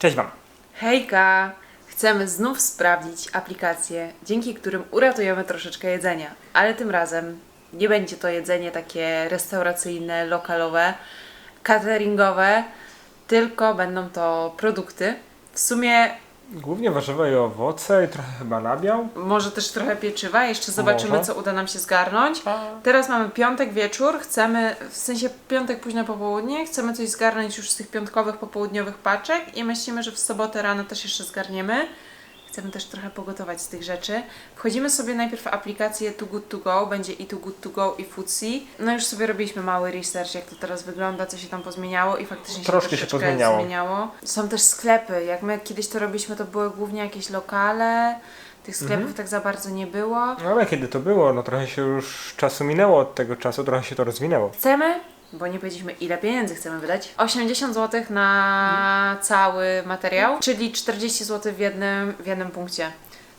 Cześć Wam. Hejka! Chcemy znów sprawdzić aplikacje, dzięki którym uratujemy troszeczkę jedzenia. Ale tym razem nie będzie to jedzenie takie restauracyjne, lokalowe, cateringowe, tylko będą to produkty. W sumie Głównie warzywa i owoce i trochę chyba nabiał. może też trochę pieczywa, jeszcze zobaczymy, Może. co uda nam się zgarnąć. A... Teraz mamy piątek wieczór, chcemy, w sensie piątek późno popołudnie, chcemy coś zgarnąć już z tych piątkowych popołudniowych paczek i myślimy, że w sobotę rano też jeszcze zgarniemy. Chcemy też trochę pogotować z tych rzeczy. Wchodzimy sobie najpierw w aplikację Too Good To Go, będzie i Too Good To Go i Foodsie. No już sobie robiliśmy mały research, jak to teraz wygląda, co się tam pozmieniało i faktycznie Troszkę się pozmieniało. zmieniało. Są też sklepy, jak my kiedyś to robiliśmy, to były głównie jakieś lokale, tych sklepów Mhm. tak za bardzo nie było. No ale kiedy to było? No trochę się już czasu minęło od tego czasu, trochę się to rozwinęło. Chcemy, bo nie powiedzieliśmy ile pieniędzy chcemy wydać, 80 zł na cały materiał, czyli 40 zł w jednym, w jednym punkcie.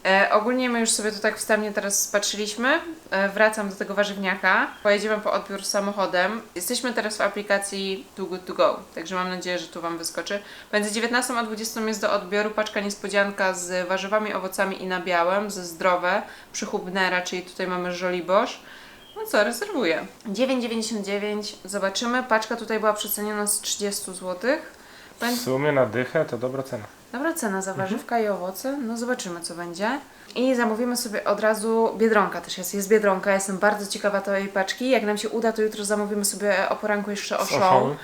E, ogólnie my już sobie to tak wstępnie teraz spatrzyliśmy. E, wracam do tego warzywniaka. Pojedziemy po odbiór samochodem. Jesteśmy teraz w aplikacji Too Good To Go, także mam nadzieję, że tu Wam wyskoczy. Między 19 a 20 jest do odbioru paczka niespodzianka z warzywami, owocami i nabiałem, ze zdrowe, przy Hubnera, czyli tutaj mamy Żoliborz. No co, rezerwuję. 9,99. Zobaczymy. Paczka tutaj była przeceniona z 30 zł. W sumie na dychę to dobra cena. Dobra cena za warzywka i owoce. No zobaczymy, co będzie. I zamówimy sobie od razu Biedronka też jest. Jest Biedronka. Jestem bardzo ciekawa tej paczki. Jak nam się uda, to jutro zamówimy sobie o poranku jeszcze Z Oszą. Oszą.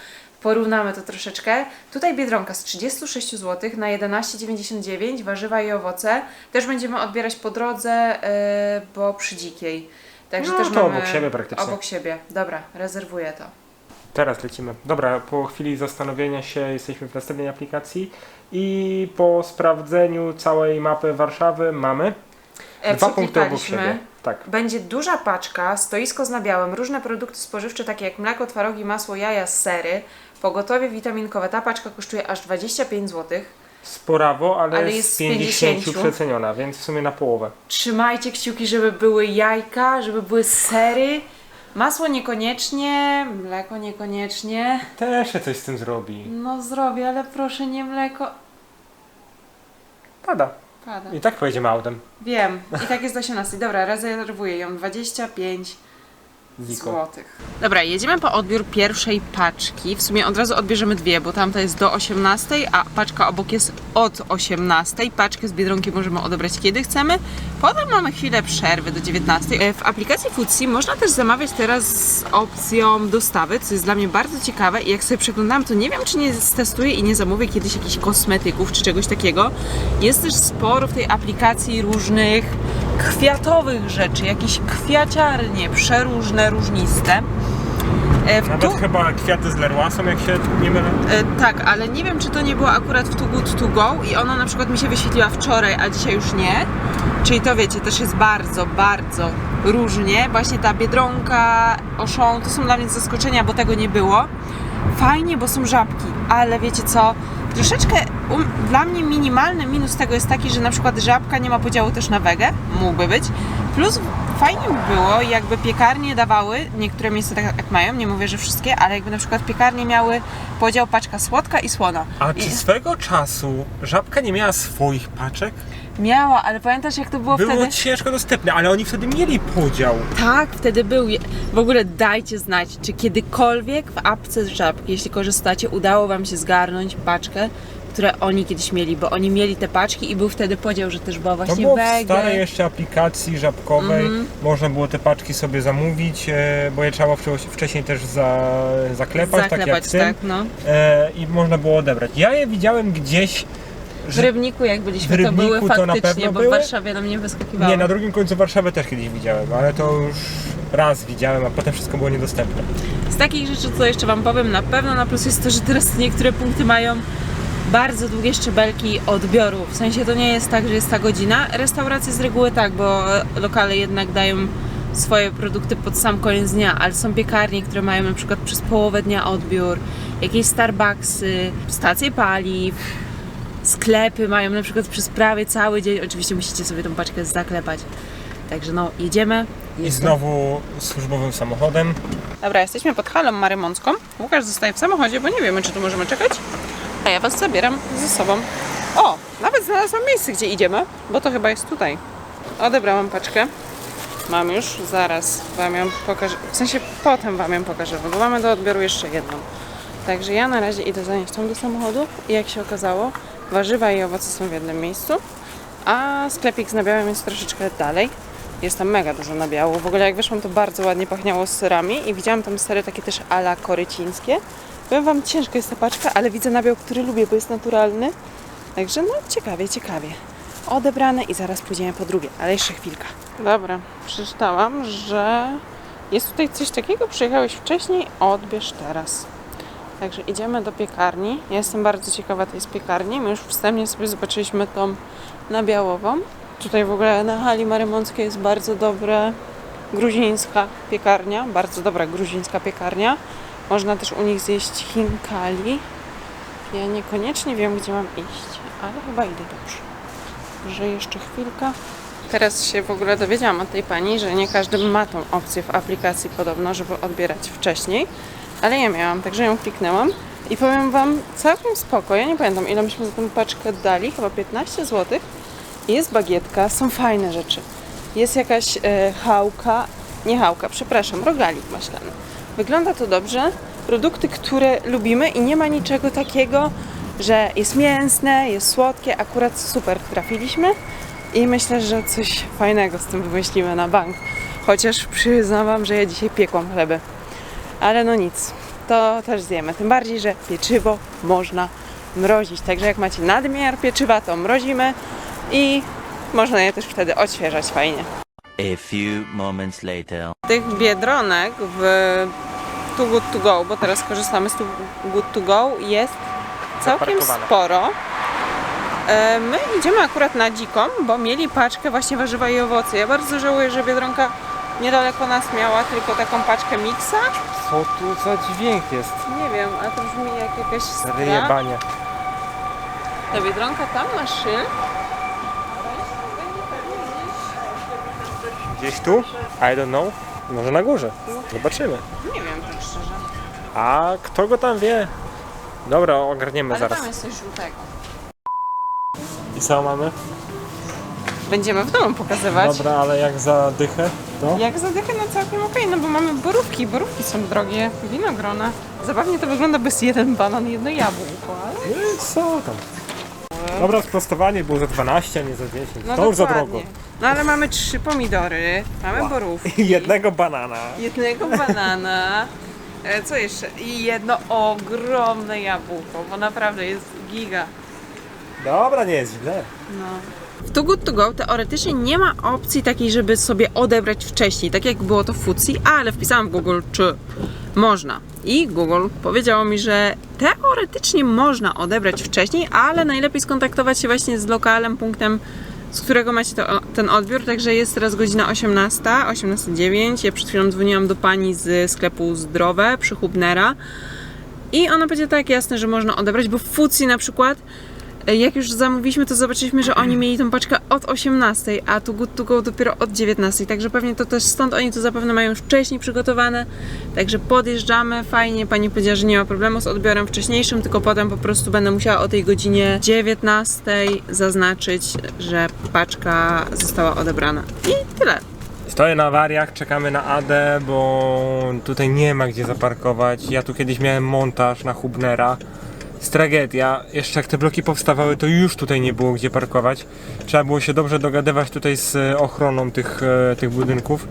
Porównamy to troszeczkę. Tutaj Biedronka z 36 zł na 11,99 warzywa i owoce. Też będziemy odbierać po drodze, yy, bo przy dzikiej. Także No, też to mamy obok siebie praktycznie. Obok siebie. Dobra, rezerwuję to. Teraz lecimy. Dobra, po chwili zastanowienia się jesteśmy w następnej aplikacji i po sprawdzeniu całej mapy Warszawy mamy E, dwa punkty obok siebie. Tak. Będzie duża paczka, stoisko z nabiałem, różne produkty spożywcze takie jak mleko, twarogi, masło, jaja, sery, pogotowie witaminkowe. Ta paczka kosztuje aż 25 zł. Sporawo, ale, Ale jest z 50, 50. przeceniona, więc w sumie na połowę. Trzymajcie kciuki, żeby były jajka, żeby były sery. Masło niekoniecznie, mleko niekoniecznie. Też się coś z tym zrobi. No zrobię, ale proszę nie mleko. Pada. Pada. I tak pojedziemy autem. Wiem. I tak jest do 18. Dobra, rezerwuję ją. 25 Ziko. złotych. Dobra, jedziemy po odbiór pierwszej paczki. W sumie od razu odbierzemy dwie, bo tamta jest do 18, a paczka obok jest od 18. Paczkę z Biedronki możemy odebrać kiedy chcemy. Potem mamy chwilę przerwy do 19. E, W aplikacji Foodsie można też zamawiać teraz z opcją dostawy, co jest dla mnie bardzo ciekawe i jak sobie przeglądam, to nie wiem, czy nie stestuję i nie zamówię kiedyś jakichś kosmetyków czy czegoś takiego. Jest też sporo w tej aplikacji różnych kwiatowych rzeczy, jakieś kwiaciarnie, przeróżne, różniste. E, w Nawet tu, chyba kwiaty z Leroy są, jak się nie mylę. e, tak, ale nie wiem, czy to nie było akurat w Too Good To Go i ona na przykład mi się wyświetliła wczoraj, a dzisiaj już nie. Czyli to wiecie, też jest bardzo, bardzo różnie. Właśnie ta Biedronka, Auchan, to są dla mnie zaskoczenia, bo tego nie było. Fajnie, bo są żabki, ale wiecie co, troszeczkę um, dla mnie minimalny minus tego jest taki, że na przykład żabka nie ma podziału też na wegę, mógłby być. Plus fajnie by było, jakby piekarnie dawały, niektóre miejsca tak jak mają, nie mówię, że wszystkie, ale jakby na przykład piekarnie miały podział paczka słodka i słona. A I czy swego czasu żabka nie miała swoich paczek? Miała, ale pamiętasz jak to było, Było wtedy? ciężko dostępne, ale oni wtedy mieli podział. Tak, wtedy był. Je- W ogóle dajcie znać, czy kiedykolwiek w apce z żabki, jeśli korzystacie, udało Wam się zgarnąć paczkę, które oni kiedyś mieli, bo oni mieli te paczki i był wtedy podział, że też była To właśnie było w wege. starej jeszcze aplikacji żabkowej. Mhm. Można było te paczki sobie zamówić, e, bo je trzeba było wcześniej też za, zaklepać, tak jak Zaklepać, tym. tak, no. E, I można było odebrać. Ja je widziałem gdzieś, W Rybniku jak byliśmy, w to były Rybniku to na faktycznie, pewno bo w były? Warszawie nam nie wyskakiwało. nie, na drugim końcu Warszawy też kiedyś widziałem, ale to już raz widziałem, a potem wszystko było niedostępne. Z takich rzeczy, co jeszcze Wam powiem, na pewno na plus jest to, że teraz niektóre punkty mają bardzo długie szczebelki odbioru. W sensie to nie jest tak, że jest ta godzina. Restauracje z reguły tak, bo lokale jednak dają swoje produkty pod sam koniec dnia, ale są piekarnie, które mają na przykład przez połowę dnia odbiór, jakieś Starbucksy, stacje paliw, sklepy mają na przykład przez prawie cały dzień. Oczywiście musicie sobie tą paczkę zaklepać. Także no, jedziemy. I znowu służbowym samochodem. Dobra, jesteśmy pod halą marymącką. Łukasz zostaje w samochodzie, bo nie wiemy, czy tu możemy czekać. A ja Was zabieram ze sobą. O, nawet znalazłam miejsce, gdzie idziemy, bo to chyba jest tutaj. Odebrałam paczkę. Mam już, zaraz Wam ją pokażę. W sensie potem Wam ją pokażę, bo mamy do odbioru jeszcze jedną. Także ja na razie idę zanieść tą do samochodu i jak się okazało, warzywa i owoce są w jednym miejscu, a sklepik z nabiałem jest troszeczkę dalej. Jest tam mega dużo nabiału. W ogóle jak wyszłam, to bardzo ładnie pachniało serami i widziałam tam sery takie też ala korycińskie. Powiem Wam, ciężka jest ta paczka, ale widzę nabiał, który lubię, bo jest naturalny. Także no ciekawie, ciekawie. Odebrane i zaraz pójdziemy po drugie, ale jeszcze chwilka. Dobra, przeczytałam, że jest tutaj coś takiego, przyjechałeś wcześniej, odbierz teraz. Także idziemy do piekarni. Ja jestem bardzo ciekawa tej z piekarni. My już wstępnie sobie zobaczyliśmy tą nabiałową. Tutaj w ogóle na hali marymonckiej jest bardzo dobra gruzińska piekarnia. Bardzo dobra gruzińska piekarnia. Można też u nich zjeść chinkali. Ja niekoniecznie wiem, gdzie mam iść, ale chyba idę dobrze. Że jeszcze chwilka. Teraz się w ogóle dowiedziałam od tej pani, że nie każdy ma tą opcję w aplikacji podobno, żeby odbierać wcześniej. Ale ja miałam, także ją kliknęłam i powiem Wam całkiem spoko. Ja nie pamiętam ile myśmy za tę paczkę dali, chyba 15 zł. Jest bagietka, są fajne rzeczy. Jest jakaś e, chałka, nie chałka, przepraszam, rogalik maślany. Wygląda to dobrze. Produkty, które lubimy i nie ma niczego takiego, że jest mięsne, jest słodkie. Akurat super trafiliśmy i myślę, że coś fajnego z tym wymyślimy na bank. Chociaż przyznam Wam, że ja dzisiaj piekłam chleby. Ale no nic, to też zjemy. Tym bardziej, że pieczywo można mrozić. Także jak macie nadmiar pieczywa, to mrozimy i można je też wtedy odświeżać fajnie. A few moments later. Tych biedronek w Too Good To Go, bo teraz korzystamy z Too Good To Go, jest całkiem sporo. E, My idziemy akurat na dziką, bo mieli paczkę właśnie warzywa i owoce. Ja bardzo żałuję, że Biedronka niedaleko nas miała tylko taką paczkę miksa. Co tu za dźwięk jest? Nie wiem, a to brzmi jak jakaś stra. Ryjebanie. Ta Biedronka tam ma szyld. Gdzieś tu? I don't know. Może na górze. Zobaczymy. Nie wiem, tak szczerze. A kto go tam wie? Dobra, ogarniemy Ale zaraz. tam jest coś żółtego. I co mamy? Będziemy w domu pokazywać. Dobra, ale jak za dychę, to? Jak zadychę, no całkiem okej, no bo mamy borówki. Borówki są drogie, winogrona. Zabawnie to wygląda, bez jeden banan, jedno jabłko, ale... No co tam? Dobra, sprostowanie było za 12, a nie za 10. No to już za dokładnie. drogo. No ale mamy trzy pomidory, mamy borówki, I jednego banana. jednego banana, e, co jeszcze? I jedno ogromne jabłko, bo naprawdę jest giga. Dobra, nie jest źle. W Too Good To Go teoretycznie nie ma opcji takiej, żeby sobie odebrać wcześniej, tak jak było to w Fucji, ale wpisałam w Google, czy można. I Google powiedziało mi, że teoretycznie można odebrać wcześniej, ale najlepiej skontaktować się właśnie z lokalem, punktem, z którego macie to, ten odbiór. Także jest teraz godzina 18, 18.09. Ja przed chwilą dzwoniłam do pani z sklepu Zdrowe przy Hubnera. I ona powiedziała tak jasne, że można odebrać, bo w Fucji na przykład jak już zamówiliśmy, to zobaczyliśmy, że oni mieli tą paczkę od 18, a tu Good To Go dopiero od 19, także pewnie to też stąd oni to zapewne mają już wcześniej przygotowane, także podjeżdżamy, fajnie, pani powiedziała, że nie ma problemu z odbiorem wcześniejszym, tylko potem po prostu będę musiała o tej godzinie 19 zaznaczyć, że paczka została odebrana. I tyle. Stoję na awariach, czekamy na Adę, bo tutaj nie ma gdzie zaparkować. Ja tu kiedyś miałem montaż na Hubnera. Jest tragedia. Jeszcze jak te bloki powstawały, to już tutaj nie było gdzie parkować. Trzeba było się dobrze dogadywać tutaj z e, ochroną tych, e, tych budynków,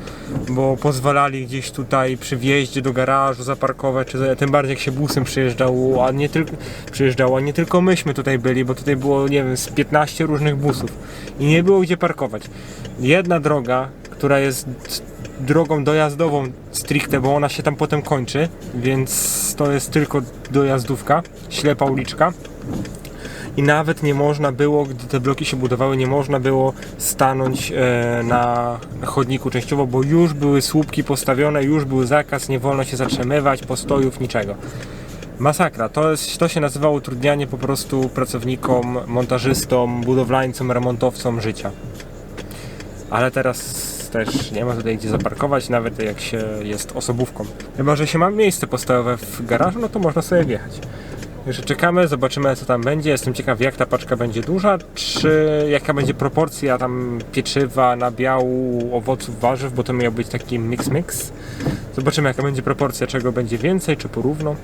bo pozwalali gdzieś tutaj przy wjeździe do garażu zaparkować, czy tym bardziej jak się busem przyjeżdżało, a nie tylko przyjeżdżało, a nie tylko myśmy tutaj byli, bo tutaj było, nie wiem, z 15 różnych busów i nie było gdzie parkować. Jedna droga, która jest drogą dojazdową stricte, bo ona się tam potem kończy, więc to jest tylko dojazdówka, ślepa uliczka. I nawet nie można było, gdy te bloki się budowały, nie można było stanąć e, na chodniku częściowo, bo już były słupki postawione, już był zakaz, nie wolno się zatrzymywać, postojów, niczego. Masakra. To, jest, to się nazywało utrudnianie po prostu pracownikom, montażystom, budowlańcom, remontowcom życia. Ale teraz też nie ma tutaj gdzie zaparkować, nawet jak się jest osobówką. Chyba, że się ma miejsce postojowe w garażu, no to można sobie wjechać. Jeszcze czekamy, zobaczymy co tam będzie. Jestem ciekaw jak ta paczka będzie duża, czy jaka będzie proporcja tam pieczywa, nabiału, owoców, warzyw, bo to miał być taki mix mix. Zobaczymy jaka będzie proporcja, czego będzie więcej, czy porówno.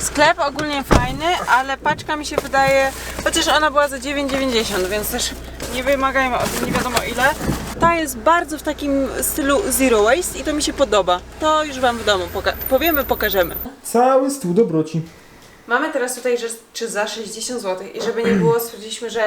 Sklep ogólnie fajny, ale paczka mi się wydaje, chociaż ona była za 9,90, więc też nie wymagajmy od nie wiadomo ile. Ta jest bardzo w takim stylu zero waste i to mi się podoba. To już Wam w domu poka- powiemy, pokażemy. Cały stół dobroci. Mamy teraz tutaj rzeczy za 60 zł i żeby nie było, stwierdziliśmy, że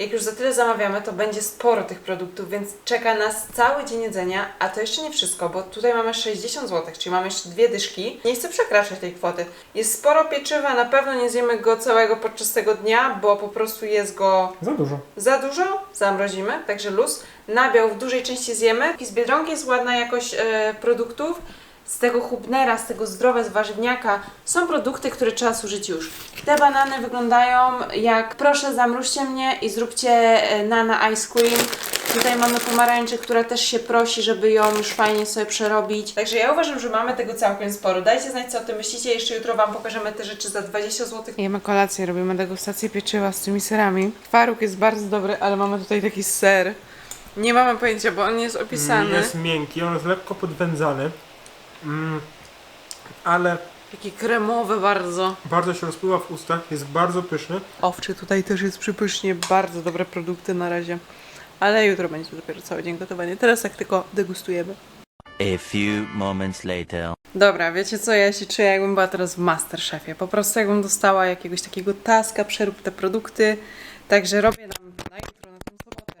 jak już za tyle zamawiamy, to będzie sporo tych produktów, więc czeka nas cały dzień jedzenia, a to jeszcze nie wszystko, bo tutaj mamy 60 zł, czyli mamy jeszcze dwie dyszki. Nie chcę przekraczać tej kwoty. Jest sporo pieczywa, na pewno nie zjemy go całego podczas tego dnia, bo po prostu jest go Za dużo. za dużo, zamrozimy, także luz. Nabiał w dużej części zjemy. I z Biedronki jest ładna jakość e, produktów. Z tego Hubnera, z tego zdrowe, z warzywniaka są produkty, które trzeba zużyć już. Te banany wyglądają jak proszę zamróżcie mnie i zróbcie e, nana ice cream. Tutaj mamy pomarańczę, która też się prosi, żeby ją już fajnie sobie przerobić. Także ja uważam, że mamy tego całkiem sporo. Dajcie znać, co o tym myślicie. Jeszcze jutro Wam pokażemy te rzeczy za 20 zł. Jemy kolację, robimy degustację pieczywa z tymi serami. Twaróg jest bardzo dobry, ale mamy tutaj taki ser. Nie mamy pojęcia, bo on nie jest opisany. Jest miękki, on jest lekko podwędzany. Mm, ale Taki kremowy bardzo. bardzo się rozpływa w ustach, jest bardzo pyszny. Owczy tutaj też jest przypysznie. Bardzo dobre produkty na razie. Ale jutro będzie dopiero cały dzień gotowanie. Teraz tak tylko degustujemy. A few moments later. Dobra, wiecie co, ja się czuję jakbym była teraz w Masterchefie. Po prostu jakbym dostała jakiegoś takiego taska, przerób te produkty. Także robię nam na jutro, na tę sobotę.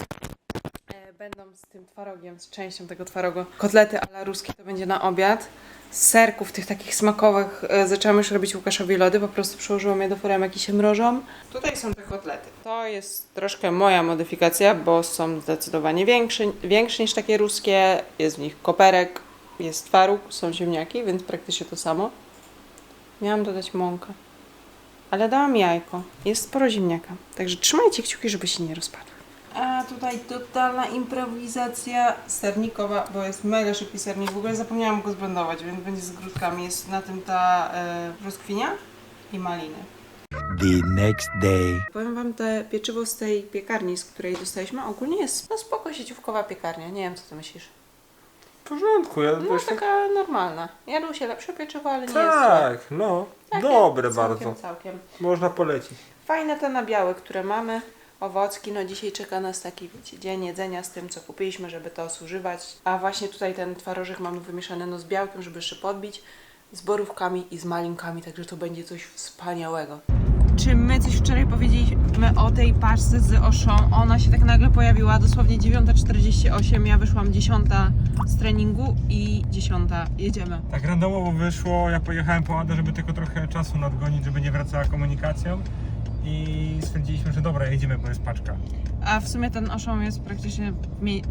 E, będą z tym twarogiem, z częścią tego twarogu. Kotlety ala ruskie to będzie na obiad. Z serków tych takich smakowych e, zaczęłam już robić Łukaszowi lody, po prostu przyłożyłam je do foremek i się mrożą. Tutaj są te kotlety. To jest troszkę moja modyfikacja, bo są zdecydowanie większe, większe niż takie ruskie. Jest w nich koperek, jest twaróg, są ziemniaki, więc praktycznie to samo. Miałam dodać mąkę, ale dałam jajko. Jest sporo ziemniaka, także trzymajcie kciuki, żeby się nie rozpadły. A tutaj totalna improwizacja sernikowa, bo jest mega szybki sernik. W ogóle zapomniałam go zblendować, więc będzie z grudkami. Jest na tym ta e, i maliny. The next day. Powiem Wam, te pieczywo z tej piekarni, z której dostaliśmy, ogólnie jest no spoko sieciówkowa piekarnia. Nie wiem, co Ty myślisz. W porządku, ja No też tak... taka normalna. Jadło się lepsze pieczywo, ale nie jest złe. Tak, no. Takie Dobre całkiem, bardzo. Całkiem. Można polecić. Fajne te nabiały, które mamy. Owocki, no dzisiaj czeka nas taki wiecie, dzień jedzenia z tym, co kupiliśmy, żeby to zużywać. A właśnie tutaj ten twarożek mamy wymieszany no z białkiem, żeby jeszcze podbić, z borówkami i z malinkami, także to będzie coś wspaniałego. Czy my coś wczoraj powiedzieliśmy o tej paczce z Oszą? Ona się tak nagle pojawiła, dosłownie 9.48, ja wyszłam 10 z treningu i 10 jedziemy. Tak randomowo wyszło, ja pojechałem po Adę, żeby tylko trochę czasu nadgonić, żeby nie wracała komunikacją. I stwierdziliśmy, że dobra, jedziemy, bo jest paczka. A w sumie ten oszą jest praktycznie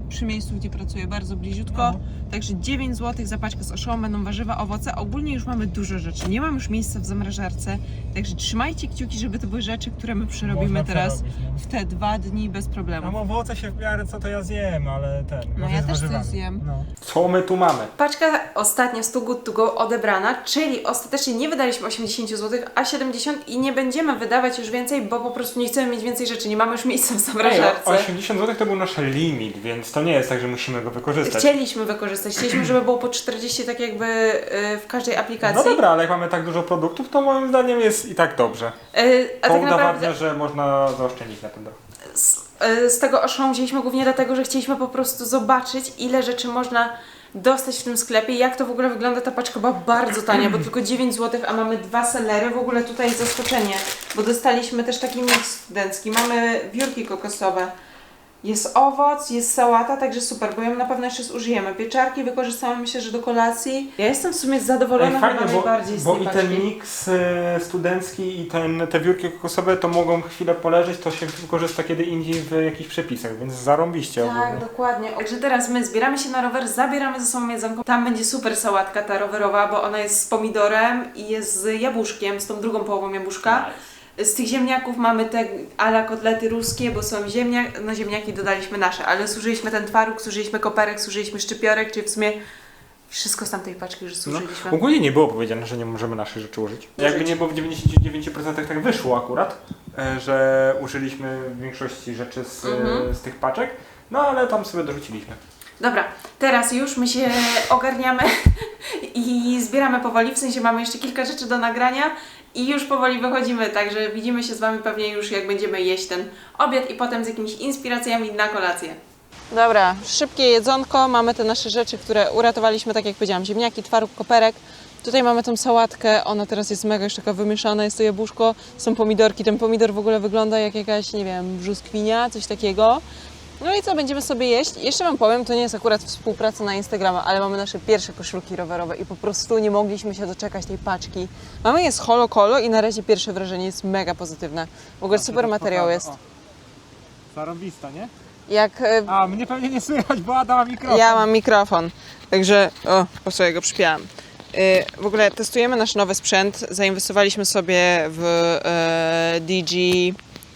przy miejscu, gdzie pracuję, bardzo bliziutko. No. Także 9 zł za paczkę z oszą, będą warzywa, owoce. Ogólnie już mamy dużo rzeczy. Nie mam już miejsca w zamrażarce. Także trzymajcie kciuki, żeby to były rzeczy, które my przerobimy teraz no. w te dwa dni bez problemu. Tam owoce się w miarę co to ja zjem, ale ten. No ja też coś zjem. No. Co my tu mamy? Paczka ostatnia z Too Good To Go odebrana, czyli ostatecznie nie wydaliśmy 80 zł, a 70 i nie będziemy wydawać już więcej, bo po prostu nie chcemy mieć więcej rzeczy, nie mamy już miejsca w Ej, zamrażarce. 80 zł to był nasz limit, więc to nie jest tak, że musimy go wykorzystać. Chcieliśmy wykorzystać, chcieliśmy, żeby było po 40 tak jakby y, w każdej aplikacji. No dobra, ale jak mamy tak dużo produktów, to moim zdaniem jest i tak dobrze. Y, a To tak udowadnia, naprawdę że można zaoszczędzić na tym trochę. z, y, z tego oszą wzięliśmy głównie dlatego, że chcieliśmy po prostu zobaczyć, ile rzeczy można dostać w tym sklepie, jak to w ogóle wygląda. Ta paczka była bardzo tania, bo tylko 9 zł, a mamy dwa sellery. W ogóle tutaj zaskoczenie, bo dostaliśmy też taki miks studencki. Mamy wiórki kokosowe. Jest owoc, jest sałata, także super, bo ją na pewno jeszcze zużyjemy. Pieczarki wykorzystamy myślę, że do kolacji. Ja jestem w sumie zadowolona Ej, fajnie, chyba bo, najbardziej z bo tej i paczki. ten miks e, studencki i ten, te wiórki kokosowe to mogą chwilę poleżeć, to się wykorzysta kiedy indziej w jakichś przepisach, więc zarąbiście Tak, ogólnie. dokładnie. Także teraz my zbieramy się na rower, zabieramy ze sobą jedzonko. Tam będzie super sałatka ta rowerowa, bo ona jest z pomidorem i jest z jabłuszkiem, z tą drugą połową jabłuszka. Z tych ziemniaków mamy te ala kotlety ruskie, bo są ziemniak, no ziemniaki dodaliśmy nasze, ale zużyliśmy ten twaróg, zużyliśmy koperek, zużyliśmy szczypiorek, czyli w sumie Wszystko z tamtej paczki już zużyliśmy. Ogólnie nie było powiedziane, że nie możemy naszych rzeczy użyć. Jakby nie było w 99% tak wyszło akurat, e, że użyliśmy większości rzeczy z, Mhm. z tych paczek, no ale tam sobie dorzuciliśmy. Dobra, teraz już my się ogarniamy i zbieramy powoli, w sensie mamy jeszcze kilka rzeczy do nagrania i już powoli wychodzimy, także widzimy się z Wami pewnie już jak będziemy jeść ten obiad i potem z jakimiś inspiracjami na kolację. Dobra, szybkie jedzonko, mamy te nasze rzeczy, które uratowaliśmy, tak jak powiedziałam, ziemniaki, twaróg, koperek. Tutaj mamy tą sałatkę, ona teraz jest mega już taka wymieszana, jest to jabłuszko, są pomidorki, ten pomidor w ogóle wygląda jak jakaś, nie wiem, brzoskwinia, coś takiego. No i co, będziemy sobie jeść. Jeszcze Wam powiem, to nie jest akurat współpraca na Instagrama, ale mamy nasze pierwsze koszulki rowerowe i po prostu nie mogliśmy się doczekać tej paczki. Mamy je z Holo Kolo i na razie pierwsze wrażenie jest mega pozytywne. W ogóle super materiał jest. Zarobista, nie? Jak e, A, mnie pewnie nie słychać, bo Ada ma mikrofon. Ja mam mikrofon, także o, po sobie go przypiałam. Y, W ogóle testujemy nasz nowy sprzęt. Zainwestowaliśmy sobie w e, DG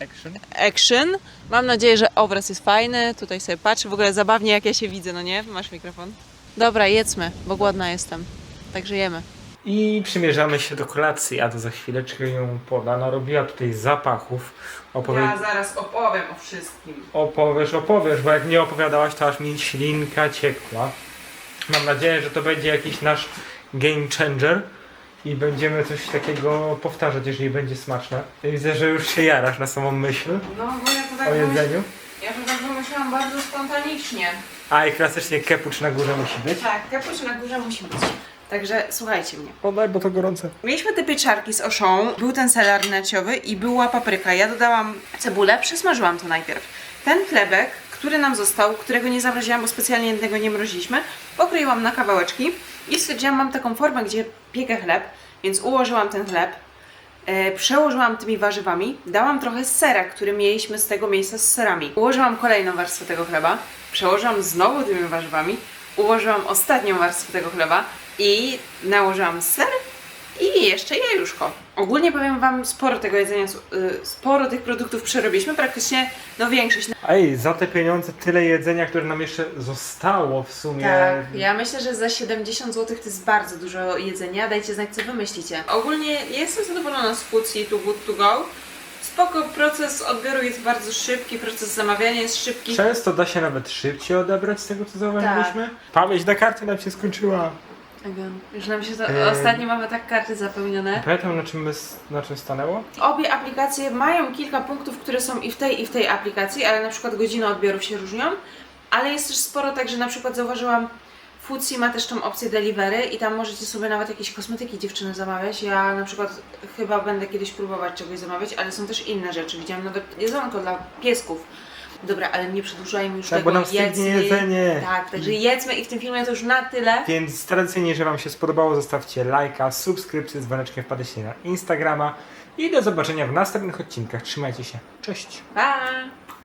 Action. Action. Mam nadzieję, że obraz jest fajny. Tutaj sobie patrzę. W ogóle zabawnie jak ja się widzę, no nie? Masz mikrofon? Dobra, jedzmy, bo głodna jestem. Także jemy. I przymierzamy się do kolacji, a to za chwileczkę ją poda. Narobiła tutaj zapachów. Opowie... zaraz opowiem o wszystkim. Opowiesz, opowiesz, bo jak nie opowiadałaś, to aż mi ślinka ciekła. Mam nadzieję, że to będzie jakiś nasz game changer i będziemy coś takiego powtarzać, jeżeli będzie smaczne. Widzę, że już się jarasz na samą myśl No, bo ja to tak, o jedzeniu. ja to tak wymyślałam bardzo spontanicznie. A i klasycznie kepucz na górze musi być. Tak, kapusz na górze musi być. Także słuchajcie mnie. Podaj, bo to gorące. Mieliśmy te pieczarki z oszą, był ten selar naciowy i była papryka. Ja dodałam cebulę, przesmażyłam to najpierw. Ten chlebek, który nam został, którego nie zamroziłam, bo specjalnie jednego nie mroziliśmy, pokroiłam na kawałeczki i stwierdziłam, mam taką formę, gdzie piekę chleb, więc ułożyłam ten chleb, e, przełożyłam tymi warzywami, dałam trochę sera, który mieliśmy z tego miejsca z serami. Ułożyłam kolejną warstwę tego chleba, przełożyłam znowu tymi warzywami, ułożyłam ostatnią warstwę tego chleba i nałożyłam ser i jeszcze jajuszko. Ogólnie powiem Wam, sporo tego jedzenia, y, sporo tych produktów przerobiliśmy, praktycznie no większość. Ej, za te pieniądze tyle jedzenia, które nam jeszcze zostało w sumie. Tak, ja myślę, że za 70 zł to jest bardzo dużo jedzenia. Dajcie znać, co Wy myślicie. Ogólnie jestem zadowolona z Food to Good to Go. Spoko, proces odbioru jest bardzo szybki, proces zamawiania jest szybki. Często da się nawet szybciej odebrać z tego, co zauważyliśmy. Pamięć na karty nam się skończyła. Again. Już nam się to... Em. Ostatnio mamy tak karty zapełnione. Pamiętam na czym, my, na czym stanęło? Obie aplikacje mają kilka punktów, które są i w tej, i w tej aplikacji, ale na przykład godziny odbioru się różnią. Ale jest też sporo, także na przykład zauważyłam, Foodsie ma też tą opcję delivery i tam możecie sobie nawet jakieś kosmetyki dziewczyny zamawiać. Ja na przykład chyba będę kiedyś próbować czegoś zamawiać, ale są też inne rzeczy. Widziałam nawet jedzonko dla piesków. Dobra, ale nie przedłużajmy już Tak, tego. bo nam stygnie jedzenie. Tak, także jedzmy i w tym filmie to już na tyle. Więc tradycyjnie, jeżeli Wam się spodobało, zostawcie lajka, subskrypcję dzwoneczkiem, wpadajcie na Instagrama i do zobaczenia w następnych odcinkach. Trzymajcie się. Cześć! Pa!